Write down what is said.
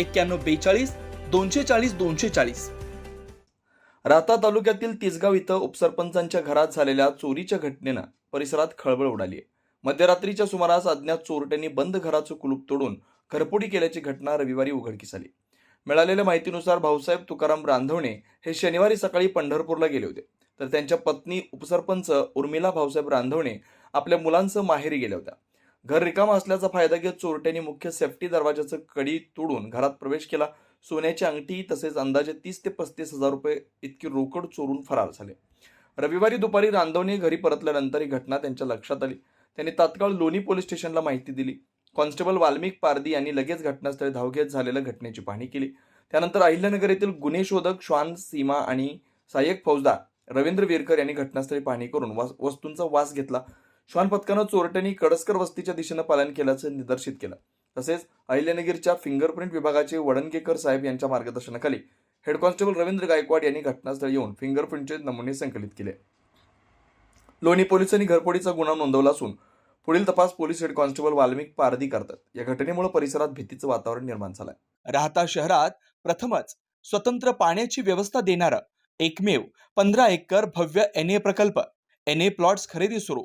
एक्क्याण्णव बेचाळीस दोनशे चाळीस दोनशे चाळीस. राहता तालुक्यातील तिसगाव इथं उपसरपंचांच्या घरात झालेल्या चोरीच्या घटनेनं परिसरात खळबळ उडाली आहे. मध्यरात्रीच्या सुमारास अज्ञात चोरट्यांनी बंद घराचं कुलूप तोडून घरफोडी केल्याची घटना रविवारी उघडकीस आली. मिळालेल्या माहितीनुसार भाऊसाहेब तुकाराम रांधवणे हे शनिवारी सकाळी पंढरपूरला गेले होते. तर त्यांच्या पत्नी उपसरपंच उर्मिला भाऊसाहेब रांधवणे आपल्या मुलांसह माहेरी गेल्या होत्या. घर रिकामा असल्याचा फायदा घेत चोरट्यांनी मुख्य सेफ्टी दरवाजाचं कडी तोडून घरात प्रवेश केला. सोन्याची अंगठी तसेच अंदाजे तीस ते पस्तीस हजार रुपये इतकी रोकड चोरून फरार झाले. रविवारी दुपारी रांधवणे घरी परतल्यानंतर ही घटना त्यांच्या लक्षात आली. त्यांनी तात्काळ लोणी पोलीस स्टेशनला माहिती दिली. कॉन्स्टेबल वाल्मिक पारदी यांनी लगेच घटनास्थळी धाव घेत झालेल्या घटनेची पाहणी केली. त्यानंतर अहिल्यानगर येथील गुन्हे शोधक श्वान सीमा आणि सहाय्यक फौजदार रवींद्र विरकर यांनी घटनास्थळी पाहणी करून वास- वस्तूंचा वास घेतला. श्वान पथकानं चोरट्यांनी कडसकर वस्तीच्या दिशेनं पालन केल्याचं निदर्शित केलं. तसेच अहिल्यानगीरच्या फिंगरप्रिंट विभागाचे वडणगेकर साहेब यांच्या मार्गदर्शनाखाली हेड कॉन्स्टेबल रवींद्र गायकवाड यांनी घटनास्थळी येऊन फिंगरप्रिंटचे नमुने संकलित केले. लोणी पोलिसांनी घरफोडीचा गुन्हा नोंदवला असून पुढील तपास police head constable Valmik Pardi करतात. या घटनेमुळे परिसरात भीतीचं वातावरण निर्माण झालंय. राहता शहरात प्रथमच स्वतंत्र पाण्याची व्यवस्था देणारा एकमेव पंधरा एकर भव्य एन ए प्रकल्प. एन ए प्लॉट्स खरेदी सुरू.